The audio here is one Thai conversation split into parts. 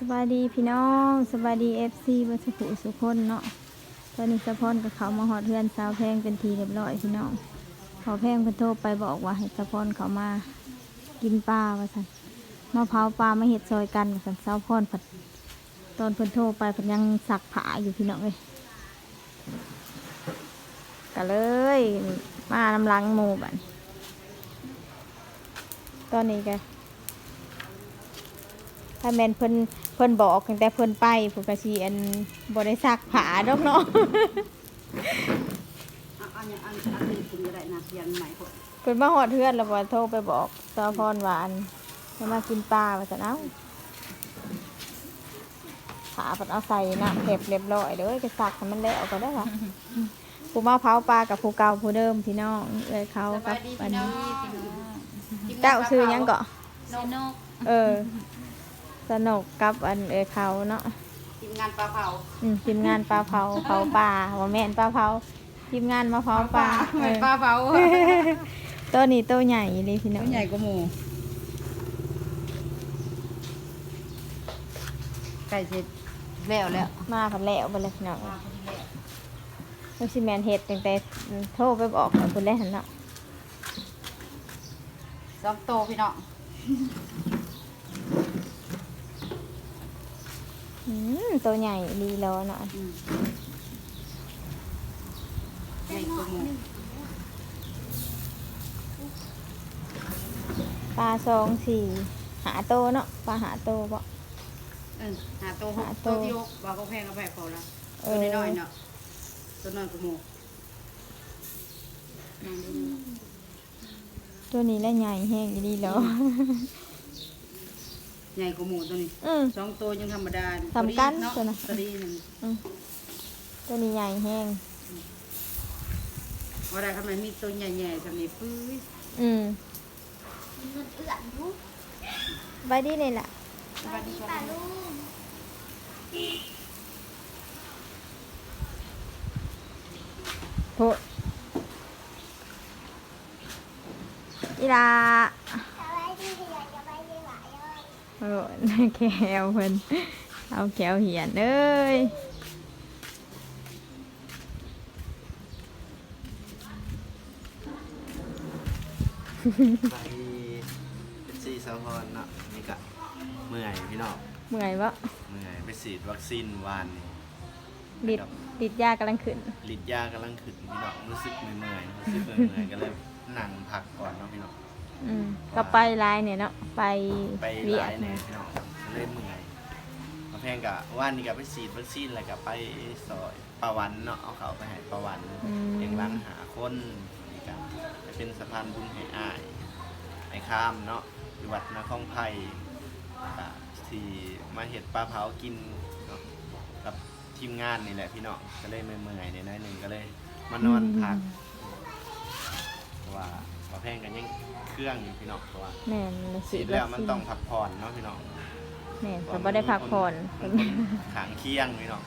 สวัสดีพี่น้องสวัสดีเอฟซีบัสกุสุคนเนาะตอนนี้สะพอนกับเขามาหอดเทือนสาวแพงเป็นทีเรียบร้อยพี่น้องขอแพงเพิ่นโทรไปบอกว่าให้สะพอนเขามากินปลาว่าสันมาเผาปลามาเห็ดซอยกันว่าสันสาวพอนผัดตอนเพิ่นโทรไปเพิ่นยังสักผาอยู่พี่น้องเลยก็เลย มานำลังหมูบันตอนนี้แกถ้าแมนเพิ่น เพิ่นบอกตั้งแต่เพิ่นไปผู้กะชีอันบ่ได้ซักผ้าดอกเนาะเอาอันนี้อันอันนี้กินก็ได้นะเรียนใหม่คนเพิ่นมาฮอดเทือนแล้วบ่โทรไปบอกตาพรหวาอันจะมากินปลาว่าซั่นเอ้าผ้าเพิ่นเอาใส่น้ำเก็บเรียบร้อยเด้อก็ซักให้มันแล้วก็ได้ล่ะผู้มาเผาปลากับผู้เก่าผู้เดิมพี่น้องเอ้ยเขากับอันนี้เจ้าชื่อหยังเกาะสนกเออ สนุกกับอันเอ้ยเขาเนาะทีมงานปลาเผาอืมทีมงานปลาเผาเผาปลาว่าแม่นปลาเผาทีมงานมาเผาปลาเหมือนเออปลาเผาตัวนี้ตัวใหญ่เลยพี่น้องใหญ่กว่าหมูไก่เสร็จแล้วแล้วมาผันแล้วไปเลยพี่น้องลูกชิแมนเห็ดตั้งแต่โทรไปบอกกับคุณได้หันเนาะสองโตพี่น้อง อืม ตัวใหญ่ดีแล้วเนาะอืมใหญ่กว่าหมูปลาสองสี่หาโตเนาะปลาหาโตบ่เออหาโตหกหาโตโตที่หกว่าก็แพงก็แพงพอละเอตัวอน้อยๆเนาะตัวน้อยกว่าหมูนั่งดูนี่ตัวนี้แล้วใหญ่แห้งดีแล้ว ใหญ่กว่าหมูตัวนี้อืม สองโตยังธรรมดาสำคัญเนาะตัวน่ะ ตัวนี้นั่นตัวนี้ใหญ่แห้งว่าได้ทำไมมีตัวใหญ่ๆทำนี้ปื้ยอืมไปดีเลยล่ะสวัสดีค่ะโพดอีลา โอ้ยแขวเพิ่นเอาแขวเหียนเอ้ยไปเป็นซีสะพอนเนาะนี่กะเมื่อยพี่น้องเมื่อยบ่เมื่อยไปฉีดวัคซีนวานนี่ดิดดิดยากำลังขึ้นลิดยากำลังขึ้นพี่น้องรู้สึกเมื่อยๆรู้สึกเมื่อยๆก็เลยนั่งพักก่อนเนาะพี่น้อง อืมก็ไปไลน์เนี่ยเนาะไปไปเวีหยลาดยเนี่ยพี่น้องก็เลยเมื่อยมาแพงกะว่านนี่กะไปฉีดวัคซีนแล้วก็ไปซอยปาวันเนาะเอาเขาไปให้ปาวันอืมเลี้ยงร้านหาคนนี่กะไปเป็นสะพานบุญให้อ้ายไอ้ข้ามเนาะอยู่วัดนาคองไผ่กะที่มาเห็ดปลาเผากินเนาะกับทีมงานนี่แหละพี่น้องก็เลยเมื่อยๆในน้อยหนึ่งก็เลยมานอนพักเพราะว่าปลาแพงกันยัง เครื่องอยู่พี่น้องเพราะว่าแม่นเลยฉีดแล้วมันต้องพักผ่อนเนาะพี่น้องแม่นแต่บ่ได้พักผ่อนมันขางเคียงพี่น้อง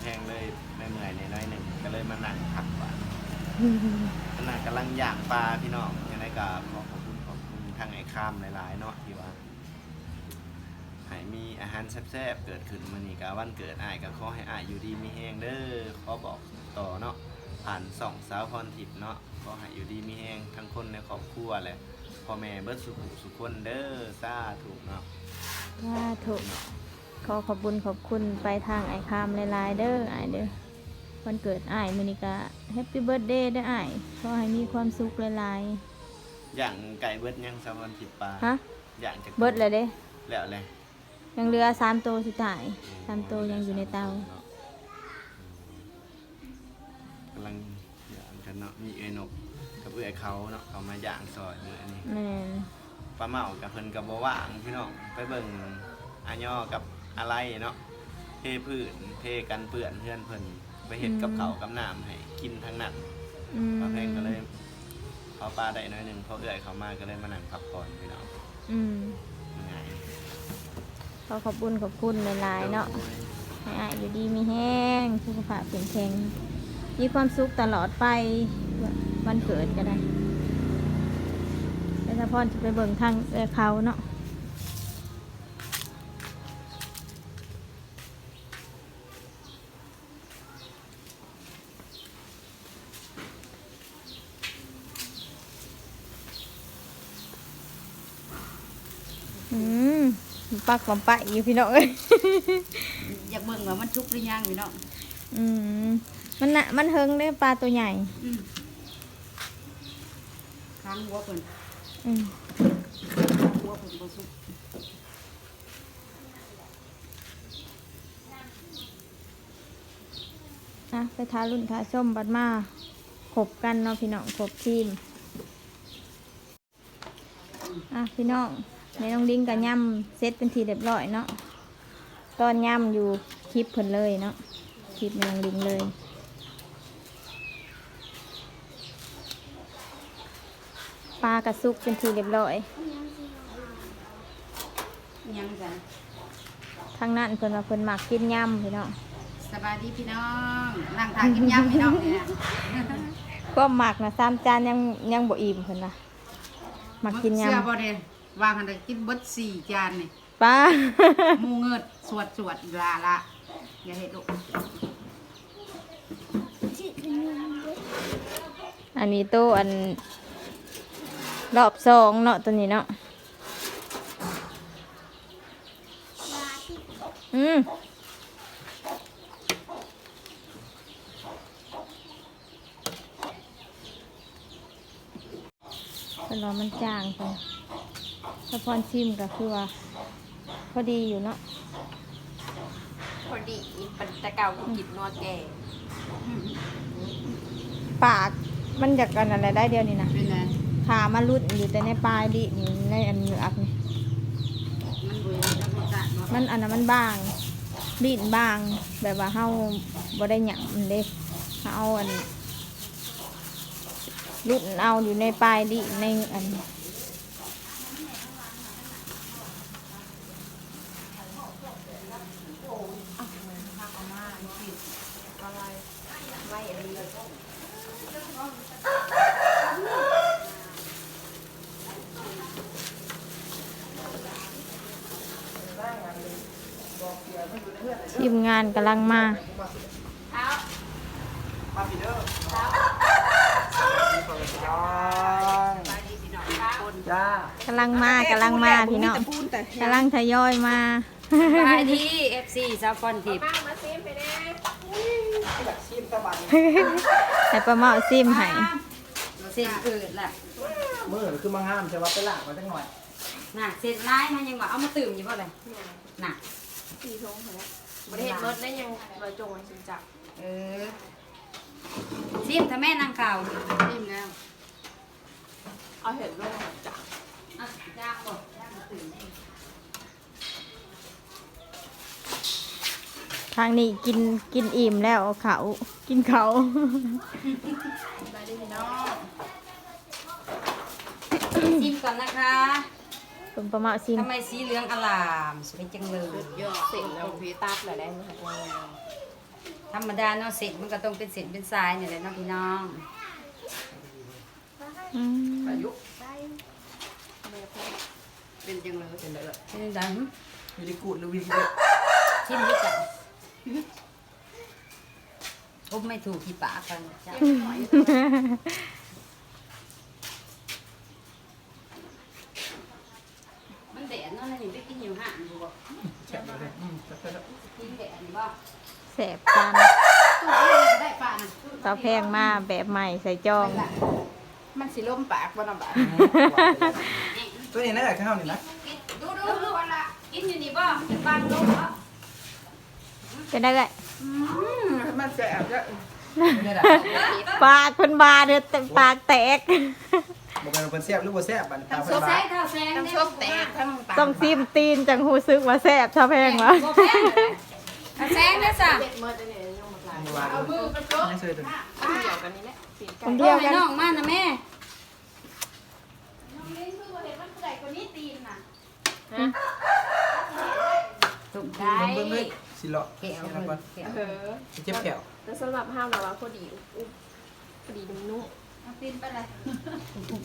แพงเลยไม่เมื่อยในน้อยหนึ่งก็เลยมานั่งพักก่อนขณะกำลังย่างปลาพี่น้องยังไงก็ขอขอบคุณขอบคุณทางไอ้ข้ามหลายๆเนาะที่ว่าให้มีอาหารแซ่บๆเกิดขึ้นมานี่กะวันเกิดอ้ายก็ขอให้อ้ายอยู่ดีมีแห้งเด้อขอบอกต่อเนาะผ่านสองสาวพรทิพย์เนาะขอให้อยู่ดีมีแห้งทั้งคนในครอบครัวแหละ พ่อแม่เบิดสุขสุขคนเด้อซาถูกเนาะว่าถูกขอขอบคุญขอบคุณไปทางไอคามหลายๆเด้อไอายเด้อวันเกิดไอายมื้อนี้ก็แฮปปี้เบิร์ดเดย์เด้อไอายขอให้มีความสุขหลายอย่างไก่เบิดยังสาวพรทิพย์ปลาๆฮะอย่างจะเบิร์ดเลยเด้ แล้วเลยยังเหลือสามตัวสุดท้ายสามตัวยังอยู่ในเตากำลังย่างกันเนาะมีเอ้ยนกกับ เอื้อยเขาเนาะเขามาย่างซอยมืออันนี้แม่นปลาเมากับเพิ่นกับบ่ว่างพี่น้องไปเบิ่งอาย่อกับอะไรเนาะเทพื้นเทกันเปื้อนเพื่อนเพิ่นไปเฮ็ดกับเขาวกับน้ำให้กินทั้งนั้นอืมปลาแพงก็เลยเขาปลาได้น้อยหนึงพอเอื้อยเขามาก็เลยมานั่งพักผ่อนพี่น้องอืมง่ายขอขอบคุณขอบคุณหลายๆเนาะ ให้อายอยู่ดีมีแห้งสุขภาพแข็งแรงมีความสุขตลอดไป วันเกิดก็ได้แต่ถ้าพ่อจะไปเบิ่งทางเขาเนาะปักลำปะอยู่พี่น้องเอ้ยอยากเบิ่งว่ามันชุกหรือยังพี่น้องอืมมันน่ะมันเฮงได้ปลาตัวใหญ่างหัวเพิ่นอืมหัวเพิ่นบ่สุกอะไปทารุ่นทาส้มบัดมาขบกันเนาะพี่น้องขบทีมอะพี่น้องในน้องดิ้งกับย่ำเซตเป็นทีเรียบร้อยเนาะตอนย่ำอยู่คลิปเพิ่นเลยเนาะคลิปในน้องดิ้งเลย ลากระซุกเป็นทีเรียบร้อยยังจ้ะทางนั้นเพิ่นว่าเพิ่นมักกินย่ำพี่น้องสบายดีพี่น้องนั่งทานกินยำพี่น้องเนี่ยก็หมักนะสามจานยังยังบ่อิ่มเพิ่นนะมักกินย่เสื้อบ่เนี่ยวางกันได้กินเบิดสี่จานนี่ำป้าหมูเงิดสวดสวดลาละอย่าเฮ็ดลูกอันนี้โตอัน รอบสองเนาะตัวนี้เนาะอืมแต่รอมันจางไปถ้าพรชิมก็คือว่า พอดีอยู่เนาะพอดีปันตะเก่ากินนัวแก่ปากมันจากกันอะไรได้เดียวนี่นะเป็นไง ขามันรุดอยู่แต่ในปลายดินในอันเหงือกนี่มันบ่ยังรับรสชาติเนาะมันอันนั้นมันบางลิ้นบางแบบว่าเฮาบ่ได้หยังมันเด้เฮาเอาอันรุดเอาอยู่ในปลายดิในอันไว้อันนี้ ทีมงานกำลังมามาพี่เด้อจ้ากำลังมากำลังมาพี่น้องกำลังทยอยมาไปที่ FC ซาฟอนทิปให้ป้าเมาซิมให้เส้นอืดแหละมือคือมาห้ามใช่ว่าไปลากมาจังหน่อยน่ะเส้นร้ายมันยังว่าเอามาตื่มอยู่บ่เลยน่ะสี่ทงเหรอ ประเทศรถได้ยังรอยจงไว้สิจับเออซิมถ้าแม่นางข่าวซิมแล้วเอาเห็ดลงจับอะย่างบ่ย่างมาตื่มทางนี้กินกินอิ่มแล้วเอาเขากินเขาไปได้พี่น้องซิมก่อนนะคะ เป็นป้าเมาซิมทำไมสีเหลืองอลามสวยจังเลยเสร็จแล้วพี่ตัดเลยได้ไหมคะธรรมดาเนาะเสร็จมันก็ต้องเป็นเส้นเป็นสายนี่แหละเนาะพี่น้องอืมอายุเป็นจังเลยเป็นไรล่ะเป็นจังวิธีกูดหรือวิธีเด็ดชิมด้วยจ้ะผมไม่ถูกที่ปากกันจ้ะ มันแดดเนาะนี่ไปกินอยู่ห่างบ่แฉะเลยอืมจะเป็นแบบกินแดดนี่บ่แสบจันตู้เองก็ได้ปะนะตาแพงมาแบบใหม่ใส่จอง มันสิล่มปากบ่น้ำบาตัวนี้น่าจะเข้านี่นะดูดูดูละกินอยู่นี่บ่จะฟังดูบ่จะได้ไงมันแสบจะนี่แหละปากคนบาเดือดปากแตก บอกเป็นเป็นแซ่บหรือว่าแซ่บบันตาทั้งเพิ่โซนแซบ้าเท่าแซงทั้งเนี่ยชกแตกทั้งปากต้องซิมตีนจังหูซึกว่าแสบชาแพงวะโซแซงเท่าแซงเด้อจ้ะเด็ดเมื่อจะเนี่ยยงมาลายมือวางไม่เคยตัวเกี่ยวกันนี่แหละสีกัคนนเดียวให้กันน้องมานะแม่ถูกได้เบิ่งเลยสิเลาะแก้วนี่เลนะก่อนยแก้วเออเจ็บแขวแล้วสำหรับห้ามเราว่าพอดีอุ๊บพอดีนุ่ม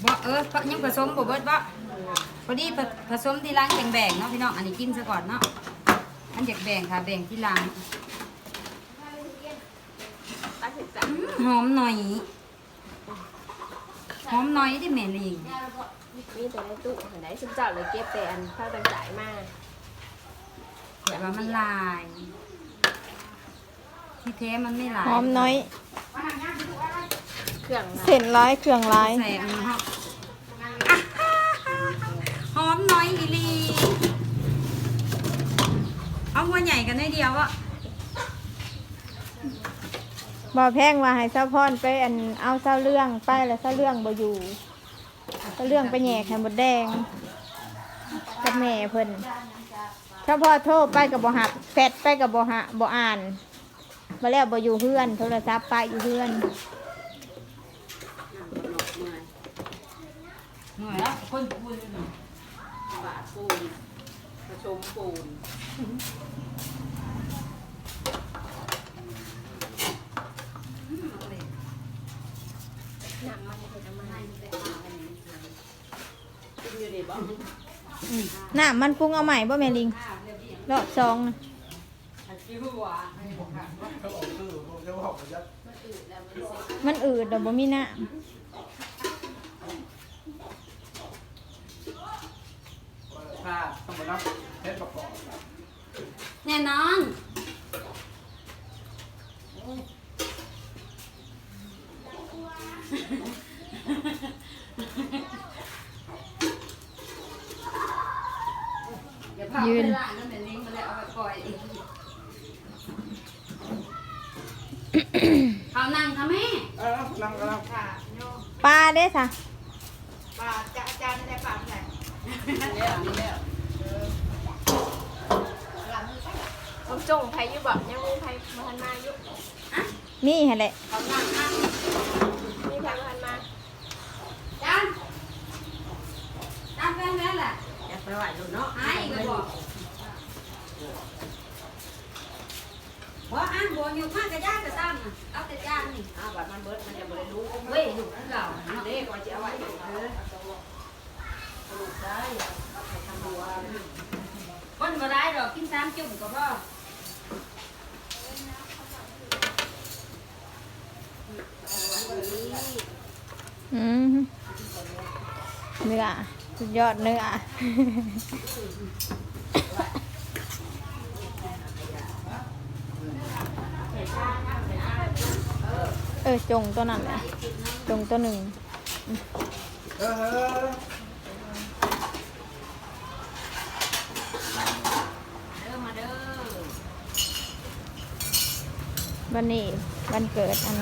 บ่เออยังผสมบ่เบิดบ่พอดีผผสมที่ล้างแบ่งๆเนาะพี่น้องอันนี้กินซะก่อนเนาะอันจากแบ่งค่ะแบ่งที่ล้างตาเสร็จจับอื้อหอมหน่อยหอมหน่อยที่แม่ลิงมีแต่ในตู้เห็นไหมฉันจับเลยเก็บแต่อันข้าวต่างจ่ายมาข่อยว่ามันลาย ที่แท้มันไม่ลายหอมน้อยเครื่องนะเส้นร้ายเครื่องร้ายใส่อันนี้ฮะหอมน้อยอีหลีเอาหัวใหญ่กันได้เดียวอะบ่แพงว่าให้เจ้าพรไปอันเอาเจ้าเรื่องไปแล้วเจ้าเรื่องบ่อยู่เจ้าเรื่องไปแหย่ไข่มดแดงกับแม่เพิ่นเจ้าพ่อโทรไปกับบ่หับแฟดไปกับบ่หะบ่อ่านมาแล้วบ่อยู่เพื่อน โทรศัพท์ไปอยู่เพื่อน หน่วยแล้วคนพูนบาทปูนผสมปูนน้ำมันปรุงเอาใหม่บ่แม่ลิงรอบสองน่ะเขาออกตู้ผมจะบอกว่าจะมันอืดเดี๋ยวบ่มีน้พาต้องมารับเพชรประกอบแน่นอนอย่าพาไปร้านนั่นเป็นลิงก์มาแล้วเอาไปปล่อยอีกเขานั่งค่ะแม่เออลังกำลังำปลาเด้สะแล้วนี่แล้ว ผมจงไผอยู่บ่ยังมีไผมาทันมาอยู่นี่หั่นแหละเขานั่งนั่งมีไผมาทันมาจานจานเป็นไงล่ะอยากไปไหวดูเนาะหายอีกแล้วบอกว่าอะบัวอยู่ข้างกระยากกระซ้ำน่ะเอาแต่จานนี่อ้าวบัดมันเบิดมันจะบ่ได้รู้เว้ยลูกเก่าเนาเด้ก่อนจะเอาไว้ คนบ่ได้ดอกกินสามจุ่มก็พออืมเนื้อสุดยอดเนื้อเออจงตัวนั้นแหละจงตัวหนึ่ง เออเออ เด้อมาเด้อ วันนี้วันเกิดอัน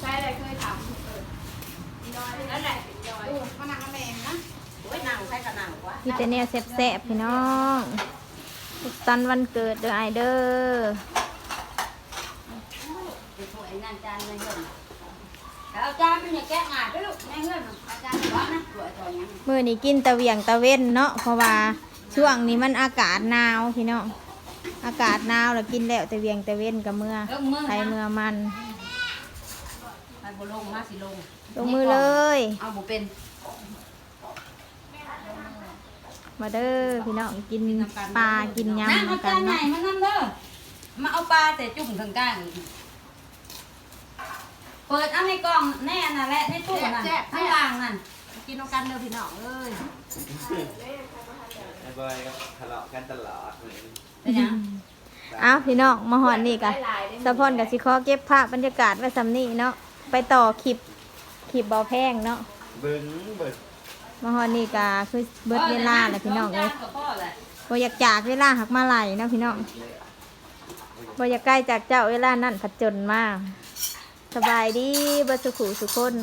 ใช่เลยเคยถามเออน้อยนั่นแหละน้อยมานั่งกับแม่นะโอ้ยนั่งใส่กระนั่งวะมีแต่เนี่ยแซ่บๆพี่น้องสุขสันต์วันเกิดเด้อไอเด้อไปสวยนั่นจานในเงินเอาจานมันอย่าแกะง่ายไปลูกในเงินเอาจานร้อนนะสวยต่อยังมื่อนี้กินตะเวียงตะเว้นเนาะเพราะว่าช่วงนี้มันอากาศหนาวพี่น้อง อากาศหนาวแล้วกินแล้วตะเวียงตะเว้นกับเมื่อเออมือใครนะเมื่อมันไปบ่ลงมาสิลงลงมือเลย เอาบ่เป็นมาเด้อพี่น้องกินปลากินนั่งยำเอากัจานนใหญ่เนาะมานั่งเด้อมาเอาปลาแต่จุ่มถึงกลางอีกเปิดเอาในกล่องแน่น่ะแหละในตู้นั่นข้างล่างนั่นกินเอากันเด้อพี่น้องเอ้ยไอ้ บอยก็ทะเลาะกันตลอดเลยเป็นหยังอ้าวพี่น้องมาหอนนี่กะหลายๆได้สะพอนกับสิขอเก็บภาพบรรยากาศไว้สำนี่เนาะไปต่อคลิปคลิปบาแพงเนาะเบิ้งเบิ้งมาหอนนี่กะคือเบิดเวลาแหละพี่น้องเลยบ่อแหละบ่อยากจากเวลาหักมาไหลเนาะพี่น้องบ่อยากใกล้จากเจ้าเวลานั่นผัดจนมากสบายดีเบ่สุขุสุคน